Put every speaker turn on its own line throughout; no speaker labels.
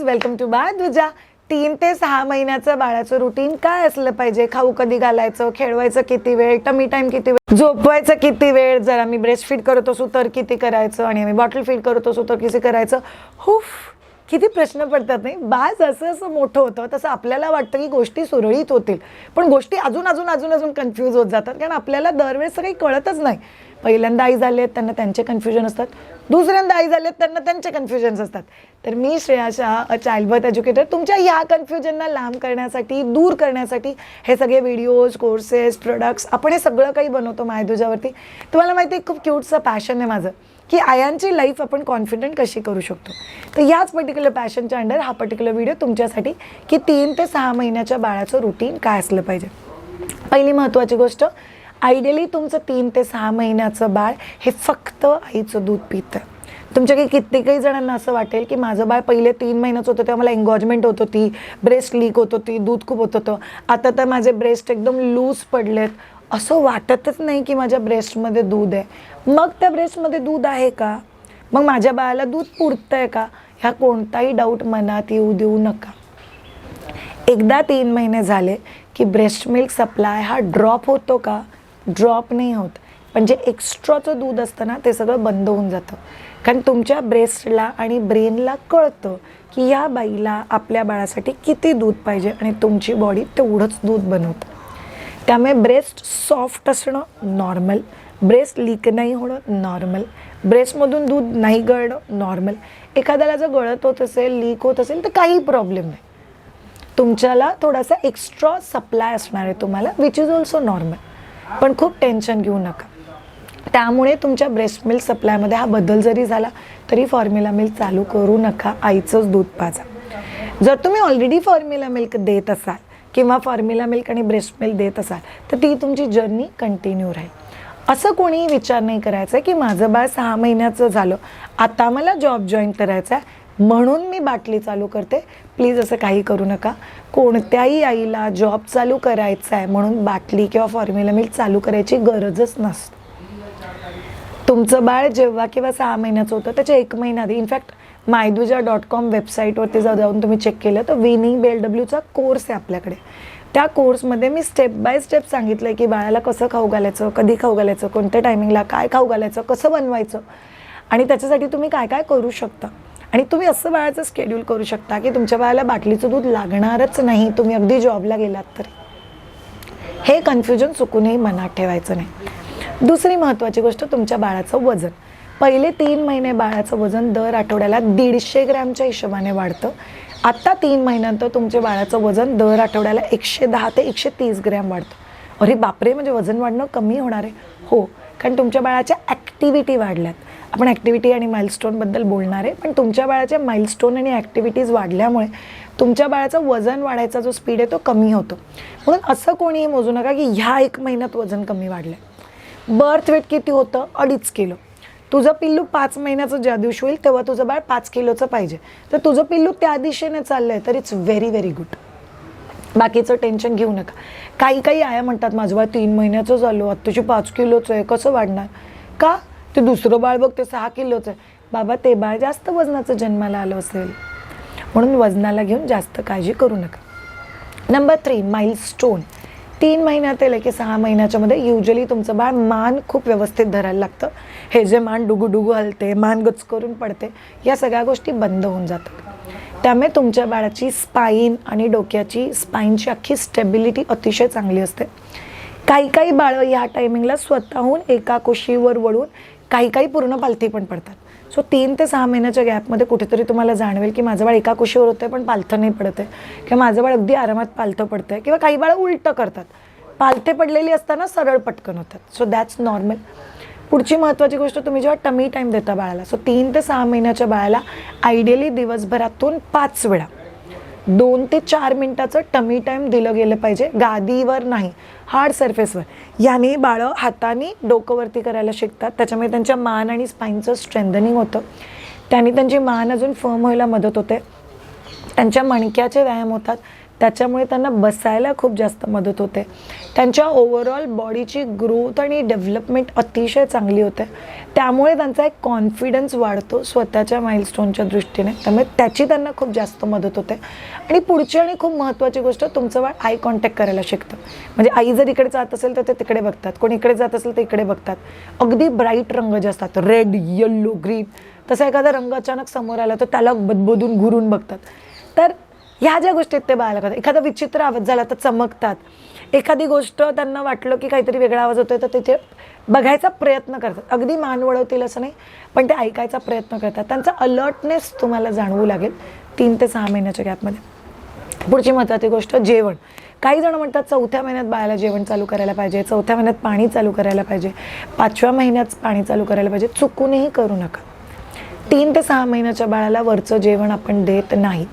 Friends welcome to by Duja तीन ते सहा महिन्याचं बाळाचं रुटीन काय असलं पाहिजे? खाऊ कधी घालायचं? खेळवायचं किती वेळ? टमी टाईम किती वेळ? झोपवायचं किती वेळ? जर आम्ही ब्रेस्ट फीड करत असू तर किती करायचं? आणि आम्ही बॉटल फीड करत असू तर किती करायचं? हुफ किती प्रश्न पडतात नाही? बाळ जसं जसं मोठं होतं तसं आपल्याला वाटतं की गोष्टी सुरळीत होतील. पण गोष्टी अजून अजून अजून अजून कन्फ्यूज होत जातात कारण आपल्याला दरवेळेस काही कळतच नाही. पहिल्यांदा आई झाले आहेत त्यांना त्यांचे कन्फ्युजन असतात. दुसऱ्यांदा आई झाले आहेत त्यांना त्यांचे कन्फ्युजन्स असतात. तर मी Shreya Shah a childbirth educator तुमच्या ह्या कन्फ्युजनला लांब करण्यासाठी दूर करण्यासाठी हे सगळे व्हिडिओज कोर्सेस प्रोडक्ट्स आपण हे सगळं काही बनवतो मायदुजावरती. तुम्हाला माहिती आहे खूप क्यूटचं पॅशन आहे माझं. की आयांची लाईफ आपण कॉन्फिडंट कशी करू शकतो? तर याच पर्टिक्युलर पॅशनच्या अंडर हा पर्टिक्युलर व्हिडिओ तुमच्यासाठी की तीन ते सहा महिन्याच्या बाळाचं रुटीन काय असलं पाहिजे? पहिली महत्त्वाची गोष्ट आयडियली तुमचं तीन ते सहा महिन्याचं बाळ हे फक्त आईचं दूध पितं. तुमच्या काही कित्येकही जणांना असं वाटेल की माझं बाळ पहिले तीन महिन्याचं होतं तेव्हा मला एंगॉजमेंट होत होती ब्रेस्ट लीक होत होती दूध खूप होत होतं. आता तर माझे ब्रेस्ट एकदम लूज पडलेत. असं वाटतच नाही की माझ्या ब्रेस्टमध्ये दूध आहे. मग त्या ब्रेस्टमध्ये दूध आहे का? मग माझ्या बाळाला दूध पुरतं आहे का? ह्या कोणताही डाऊट मनात येऊ देऊ नका. एकदा तीन महिने झाले की ब्रेस्ट मिल्क सप्लाय हा ड्रॉप होतो का? ड्रॉप नाही होत. पण जे एक्स्ट्राचं दूध असतं ना ते सगळं बंद होऊन जातं. कारण तुमच्या ब्रेस्टला आणि ब्रेनला कळतं की या बाईला आपल्या बाळासाठी किती दूध पाहिजे आणि तुमची बॉडी तेवढंच दूध बनवतं. त्यामुळे ब्रेस्ट सॉफ्ट असणं नॉर्मल ब्रेस्ट लीक नाही होणं नॉर्मल ब्रेस्टमधून दूध नाही गळणं नॉर्मल एखाद्याला जर गळत होत असेल लीक होत असेल तर काही प्रॉब्लेम नाही. तुमच्याला थोडासा एक्स्ट्रा सप्लाय असणार आहे तुम्हाला विच इज ऑल्सो नॉर्मल पण खूप टेन्शन घेऊ नका. त्यामुळे तुमच्या ब्रेस्ट मिल्क सप्लायमध्ये हा बदल जरी झाला तरी फॉर्म्युला मिल्क चालू करू नका. आईचंच दूध पाजा. जर तुम्ही ऑलरेडी फॉर्म्युला मिल्क देत असाल किंवा फॉर्म्युला मिल्क आणि ब्रेस्ट मिल्क देत असाल तर ती तुमची जर्नी कंटिन्यू राहील. असं कोणीही विचार नाही करायचा की माझं बाळ सहा महिन्याचं झालं आता मला जॉब जॉईन करायचा आहे म्हणून मी बाटली चालू करते. प्लीज असं काही करू नका. कोणत्याही आईला जॉब चालू करायचा आहे म्हणून बाटली किंवा फॉर्म्युला मिल्क चालू करायची गरजच नसते. तुमचं बाळ जेव्हा किंवा सहा महिन्याचं होतं त्याच्या एक महिना आधी. इनफॅक्ट मायदुजा डॉट कॉम वेबसाईटवरती जर जाऊन तुम्ही चेक केलं तर विनिंग बेल डब्ल्यूचा कोर्स आहे आपल्याकडे. त्या कोर्समध्ये मी स्टेप बाय स्टेप सांगितलं आहे की बाळाला कसं खाऊ घालायचं कधी खाऊ घालायचं कोणत्या टायमिंगला काय खाऊ घालायचं कसं बनवायचं आणि त्याच्यासाठी तुम्ही काय काय करू शकता. आणि तुम्ही असं बाळाचं स्केड्यूल करू शकता की तुमच्या बाळाला बाटलीचं दूध लागणारच नाही तुम्ही अगदी जॉबला गेलात तरी. हे कन्फ्युजन चुकूनही मनात ठेवायचं नाही. दुसरी महत्त्वाची गोष्ट तुमच्या बाळाचं वजन. पहिले तीन महिने बाळाचं वजन दर आठवड्याला दीडशे ग्रॅमच्या हिशोबाने वाढतं. आत्ता तीन महिन्यानंतर तुमच्या बाळाचं वजन दर आठवड्याला एकशे दहा ते एकशे तीस ग्रॅम वाढतं. अरे बापरे म्हणजे वजन वाढणं कमी होणार आहे. हो कारण तुमच्या बाळाच्या ॲक्टिव्हिटी वाढल्यात. आपण ॲक्टिव्हिटी आणि माइलस्टोनबद्दल बोलणार आहे पण तुमच्या बाळाच्या माइलस्टोन आणि ॲक्टिव्हिटीज वाढल्यामुळे तुमच्या बाळाचं वजन वाढायचा जो स्पीड आहे तो कमी होतो. म्हणून असं कोणीही मोजू नका की ह्या एक महिन्यात वजन कमी वाढलं आहे बर्थ वेट किती होतं? अडीच किलो. तुझं पिल्लू पाच महिन्याचं ज्या दिवशी होईल तेव्हा तुझं बाळ पाच किलोचं पाहिजे. तर तुझं पिल्लू त्या दिशेने चाललं आहे तर इट्स व्हेरी व्हेरी गुड बाकीचं टेन्शन घेऊ नका. काही काही आया म्हणतात माझं बाळ तीन महिन्याचं झालो आत्ताची पाच किलोचं आहे कसं वाढणार? का? ते दुसरं बाळ बघ ते सहा किलोचं आहे. बाबा ते बाळ जास्त वजनाचं जन्माला आलं असेल. म्हणून वजनाला घेऊन जास्त काळजी करू नका. नंबर थ्री माइलस्टोन तीन महिन्यात येईल की सहा महिन्याच्या मध्ये युजली तुमचं बाळ मान खूप व्यवस्थित धरायला लागतं. हे जे मान डुगू डुगू हलते मान गच करून पडते या सगळ्या गोष्टी बंद होऊन जातात. त्यामुळे तुमच्या बाळाची स्पाईन आणि डोक्याची स्पाईनची अख्खी स्टेबिलिटी अतिशय चांगली असते. काही काही बाळं या टायमिंगला स्वतःहून एका कुशीवर वळून काही काही पूर्ण पालथी पण पडतात. सो तीन ते सहा महिन्याच्या गॅपमध्ये कुठेतरी तुम्हाला जाणवेल की माझं बाळ एका कुशीवर होतं आहे पण पालथं नाही पडत आहे किंवा माझं बाळ अगदी आरामात पालथं पडतं आहे किंवा काही बाळं उलटं करतात. पालथे पडलेली असताना सरळ पटकन होतात. सो दॅट्स नॉर्मल पुढची महत्त्वाची गोष्ट तुम्ही जेव्हा टमी टाईम देता बाळाला सो तीन ते सहा महिन्याच्या बाळाला आयडियली दिवसभरातून पाच वेळा दोन ते चार मिनिटाचं टमी टाईम दिलं गेलं पाहिजे गादीवर नाही हार्ड सरफेसवर याने बाळं हाताने डोकंवरती करायला शिकतात त्याच्यामुळे त्यांच्या मान आणि स्पाईनचं स्ट्रेंथनिंग होतं. त्याने त्यांची मान अजून फर्म व्हायला मदत होते. त्यांच्या मणक्याचे व्यायाम होतात. त्याच्यामुळे त्यांना बसायला खूप जास्त मदत होते. त्यांच्या ओव्हरऑल बॉडीची ग्रोथ आणि डेव्हलपमेंट अतिशय चांगली होते. त्यामुळे त्यांचा एक कॉन्फिडन्स वाढतो स्वतःच्या माइलस्टोनच्या दृष्टीने. त्यामुळे त्याची त्यांना खूप जास्त मदत होते. आणि पुढची आणि खूप महत्त्वाची गोष्ट तुमचं बाळ आय कॉन्टॅक्ट करायला शिकतं. म्हणजे आई जर इकडे जात असेल तर ते तिकडे बघतात. कोणी इकडे जात असेल तर इकडे बघतात. अगदी ब्राईट रंग जे असतात रेड येल्लो ग्रीन तसा एखादा रंग अचानक समोर आला तर त्याला बदबदून घुरून बघतात. तर ह्या ज्या गोष्टीत ते बाळाला करतात. एखादा विचित्र आवाज झाला तर चमकतात. एखादी गोष्ट त्यांना वाटलं की काहीतरी वेगळा आवाज होतोय तर तिथे बघायचा प्रयत्न करतात. अगदी मान वळवतील असं नाही पण ते ऐकायचा प्रयत्न करतात. त्यांचा अलर्टनेस तुम्हाला जाणवू लागेल तीन ते सहा महिन्याच्या गॅपमध्ये. पुढची महत्त्वाची गोष्ट जेवण. काही जण म्हणतात चौथ्या महिन्यात बाळाला जेवण चालू करायला पाहिजे चौथ्या महिन्यात पाणी चालू करायला पाहिजे पाचव्या महिन्यात पाणी चालू करायला पाहिजे. चुकूनही करू नका. तीन ते सहा महिन्याच्या बाळाला वरचं जेवण आपण देत नाही.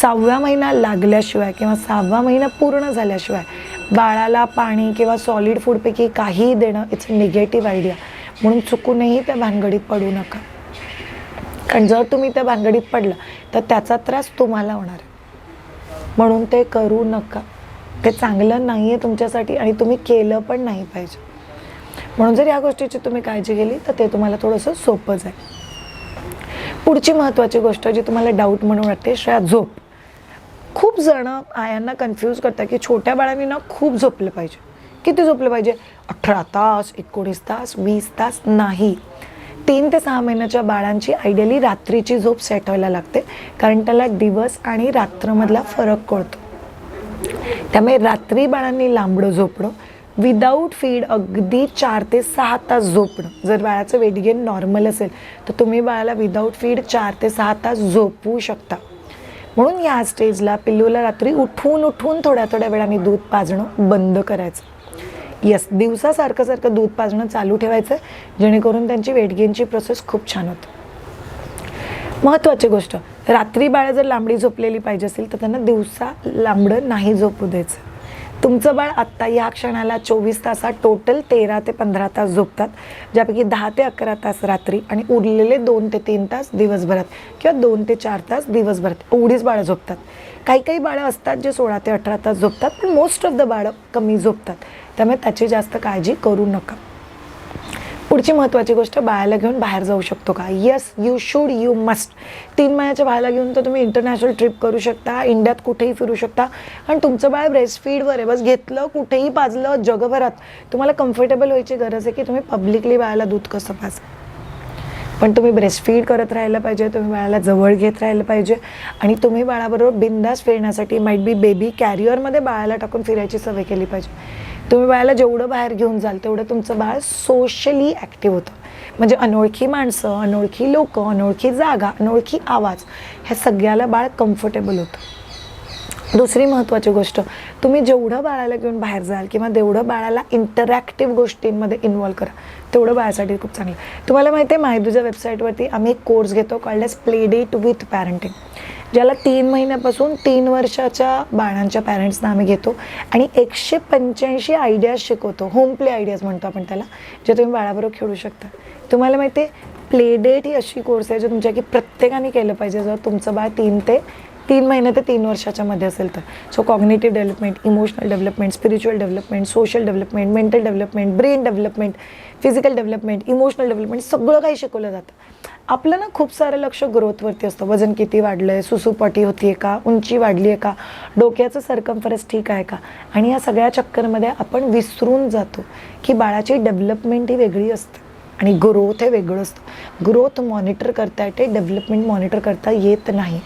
सहाव्या महिना लागल्याशिवाय किंवा सहावा महिना पूर्ण झाल्याशिवाय बाळाला पाणी किंवा सॉलिड फूडपैकी काहीही देणं इट्स अ निगेटिव्ह आयडिया म्हणून चुकूनही त्या भानगडीत पडू नका. कारण जर तुम्ही त्या भानगडीत पडला तर त्याचा त्रास तुम्हाला होणार आहे. म्हणून ते करू नका. ते चांगलं नाही आहे तुमच्यासाठी आणि तुम्ही केलं पण नाही पाहिजे. म्हणून जर या गोष्टीची तुम्ही काळजी केली तर ते तुम्हाला थोडंसं सोपं जाईल. पुढची महत्त्वाची गोष्ट जी तुम्हाला डाऊट म्हणून वाटते श्रेया झोप. खूप जण आयांना कन्फ्यूज करतात की छोट्या बाळांनी ना खूप झोपलं पाहिजे. किती झोपलं पाहिजे? अठरा तास एकोणीस तास वीस तास नाही. तीन ते सहा महिन्याच्या बाळांची आयडियली रात्रीची झोप सेट व्हायला लागते कारण त्याला दिवस आणि रात्रमधला फरक कळतो. त्यामुळे रात्री बाळांनी लांबडं झोपणं विदाऊट फीड अगदी चार ते सहा तास झोपणं. जर बाळाचं वेट गेन नॉर्मल असेल तर तुम्ही बाळाला विदाऊट फीड चार ते सहा तास झोपवू शकता. म्हणून या स्टेजला पिल्लूला रात्री उठून उठून थोड्या थोड्या वेळाने दूध पाजणं बंद करायचं. यस दिवसासारखं सारखं दूध पाजणं चालू ठेवायचं जेणेकरून त्यांची वेट गेनची प्रोसेस खूप छान होते. महत्त्वाची गोष्ट रात्री बाळा जर लांबडी झोपलेली पाहिजे असेल तर त्यांना दिवसा लांबडं नाही झोपू द्यायचं. तुमचं बाळ आत्ता या क्षणाला चोवीस तासात टोटल तेरा ते पंधरा तास झोपतात. ज्यापैकी दहा ते अकरा तास रात्री आणि उरलेले दोन ते तीन तास दिवसभरात किंवा दोन ते चार तास दिवसभरात एवढीच बाळं झोपतात. काही काही बाळं असतात जे सोळा ते अठरा तास झोपतात पण मोस्ट ऑफ द बाळं कमी झोपतात. त्यामुळे त्याची जास्त काळजी करू नका. पुढची महत्त्वाची गोष्ट बाळाला घेऊन बाहेर जाऊ शकतो का? Yes you should you must तीन महिन्याच्या बाळाला घेऊन तर तुम्ही इंटरनॅशनल ट्रिप करू शकता इंडियात कुठेही फिरू शकता. आणि तुमचं बाळ ब्रेस्ट फीडवर आहे बस घेतलं कुठेही पाजलं जगभरात तुम्हाला कम्फर्टेबल व्हायची गरज आहे की तुम्ही पब्लिकली बाळाला दूध कसं पाज पण तुम्ही ब्रेस्टफीड करत राहिलं पाहिजे तुम्ही बाळाला जवळ घेत राहिलं पाहिजे आणि तुम्ही बाळाबरोबर बिंदास फिरण्यासाठी माईट बी बेबी कॅरियरमध्ये बाळाला टाकून फिरायची सवय केली पाहिजे. तुम्ही बाळाला जेवढं बाहेर घेऊन जाल तेवढं तुमचं बाळ सोशली ॲक्टिव्ह होतं. म्हणजे अनोळखी माणसं अनोळखी लोक अनोळखी जागा अनोळखी आवाज ह्या सगळ्याला बाळ कम्फर्टेबल होतं. दुसरी महत्त्वाची गोष्ट तुम्ही जेवढं बाळाला घेऊन बाहेर जाल किंवा तेवढं बाळाला इंटरॅक्टिव्ह गोष्टींमध्ये इन्वॉल्व्ह करा तेवढं बाळासाठी खूप चांगलं. तुम्हाला माहिती आहे माहिदूच्या वेबसाईटवरती आम्ही एक कोर्स घेतो called age play date with parenting ज्याला तीन महिन्यापासून तीन वर्षाच्या बाळांच्या पॅरेंट्सना आम्ही घेतो. आणि एकशे पंच्याऐंशी आयडियाज शिकवतो. होम प्ले आयडियाज म्हणतो आपण त्याला जे तुम्ही बाळाबरोबर खेळू शकता. तुम्हाला माहिती आहे प्ले डेट ही अशी कोर्स आहे जो तुमच्या की प्रत्येकाने केलं पाहिजे. जर तुमचं बाळ तीन ते तीन महिने ते तीन वर्षाच्या मध्ये असेल तर. So cognitive development emotional development spiritual development social development mental development brain development physical development emotional development सगळं काही शिकवलं जातं. आपलं ना खूप सारं लक्ष ग्रोथवरती असतं. वजन किती वाढलं आहे सुसूपाटी होती आहे का उंची वाढली आहे का डोक्याचं सरकमफरस ठीक आहे का? आणि या सगळ्या चक्करमध्ये आपण विसरून जातो की बाळाची डेव्हलपमेंट ही वेगळी असते आणि ग्रोथ हे वेगळं असतं. ग्रोथ मॉनिटर करता येते डेव्हलपमेंट मॉनिटर करता येत नाही.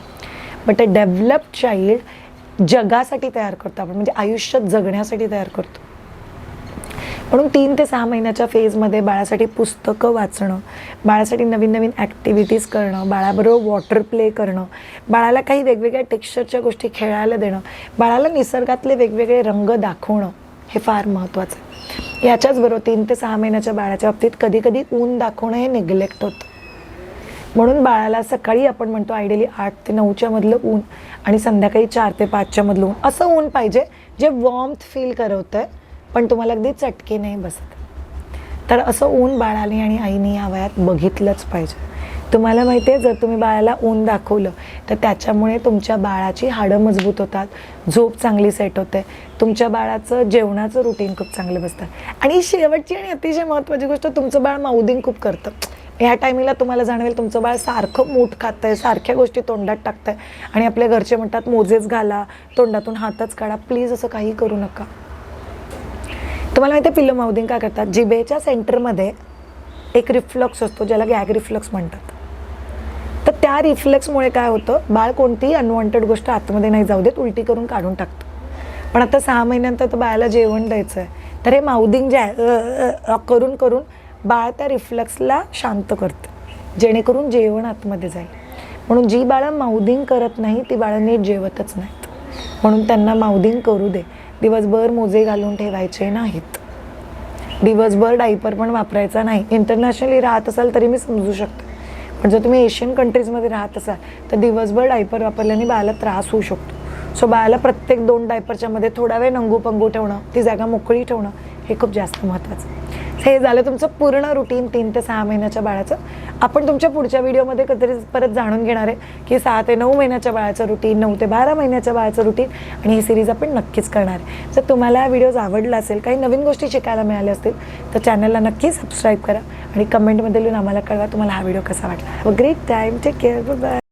बट अ डेव्हलप चाइल्ड जगासाठी तयार करतो आपण. म्हणजे आयुष्यात जगण्यासाठी तयार करतो. म्हणून तीन ते सहा महिन्याच्या फेजमध्ये बाळासाठी पुस्तकं वाचणं बाळासाठी नवीन नवीन ॲक्टिव्हिटीज करणं बाळाबरोबर वॉटर प्ले करणं बाळाला काही वेगवेगळ्या टेक्स्चरच्या गोष्टी खेळायला देणं बाळाला निसर्गातले वेगवेगळे रंग दाखवणं हे फार महत्त्वाचं आहे. याच्याचबरोबर तीन ते सहा महिन्याच्या बाळाच्या बाबतीत कधी कधी ऊन दाखवणं हे निग्लेक्ट होतं. म्हणून बाळाला सकाळी आपण म्हणतो आयडियली आठ ते नऊच्या मधलं ऊन आणि संध्याकाळी चार ते पाचच्या मधलं ऊन असं ऊन पाहिजे जे वॉर्मथ फील करवतं आहे पण तुम्हाला अगदी चटके नाही बसत. तर असं ऊन बाळाने आणि आईने या वयात बघितलंच पाहिजे. तुम्हाला माहिती आहे जर तुम्ही बाळाला ऊन दाखवलं तर त्याच्यामुळे तुमच्या बाळाची हाडं मजबूत होतात झोप चांगली सेट होते तुमच्या बाळाचं जेवणाचं रुटीन खूप चांगलं बसतं. आणि शेवटची आणि अतिशय महत्त्वाची गोष्ट तुमचं बाळ माउदिंग खूप करतं. ह्या टायमिंगला तुम्हाला जाणवेल तुमचं बाळ सारखं मूठ खातं आहे सारख्या गोष्टी तोंडात टाकतं आहे आणि आपल्या घरचे म्हणतात मोजेच घाला तोंडातून हातच काढा प्लीज असं काही करू नका. तुम्हाला माहिती आहे पिल्लं माउदिंग काय करतात? जिबेच्या सेंटरमध्ये एक रिफ्लक्स असतो ज्याला गॅग रिफ्लक्स म्हणतात. तर त्या रिफ्लेक्समुळे काय होतं? बाळ कोणतीही अनवॉन्टेड गोष्ट आतमध्ये नाही जाऊ देत उलटी करून काढून टाकतं. पण आता सहा महिन्यानंतर तर बाळाला जेवण द्यायचं आहे तर हे माउदिंग जे करून करून बाळ त्या रिफ्लक्सला शांत करतं जेणेकरून जेवण आतमध्ये जाईल. म्हणून जी बाळं माउदिंग करत नाही ती बाळं नीट जेवतच नाहीत. म्हणून त्यांना माउदिंग करू दे. दिवसभर मोजे घालून ठेवायचे नाहीत. दिवसभर डायपर पण वापरायचा नाही. इंटरनॅशनली राहत असाल तरी मी समजू शकते. पण जर तुम्ही एशियन कंट्रीजमध्ये राहत असाल तर दिवसभर डायपर वापरल्याने बाळाला त्रास होऊ शकतो. सो बाळाला प्रत्येक दोन डायपरच्या मध्ये थोडा वेळ नंगू पंगू ठेवणं ती जागा मोकळी ठेवणं हे खूप जास्त महत्त्वाचं हे झालं तुमचं पूर्ण रुटीन तीन ते सहा महिन्याच्या बाळाचं. आपण तुमच्या पुढच्या व्हिडिओमध्ये कधीतरी परत जाणून घेणार आहे की सहा ते नऊ महिन्याच्या बाळाचं रुटीन नऊ ते बारा महिन्याच्या बाळाचं रुटीन आणि ही सिरीज आपण नक्कीच करणार आहे. जर तुम्हाला हा व्हिडिओज आवडला असेल काही नवीन गोष्टी शिकायला मिळाल्या असतील तर चॅनलला नक्की सबस्क्राईब करा आणि कमेंटमध्ये लिहून आम्हाला कळवा तुम्हाला हा व्हिडिओ कसा वाटला. Have a great time take care bye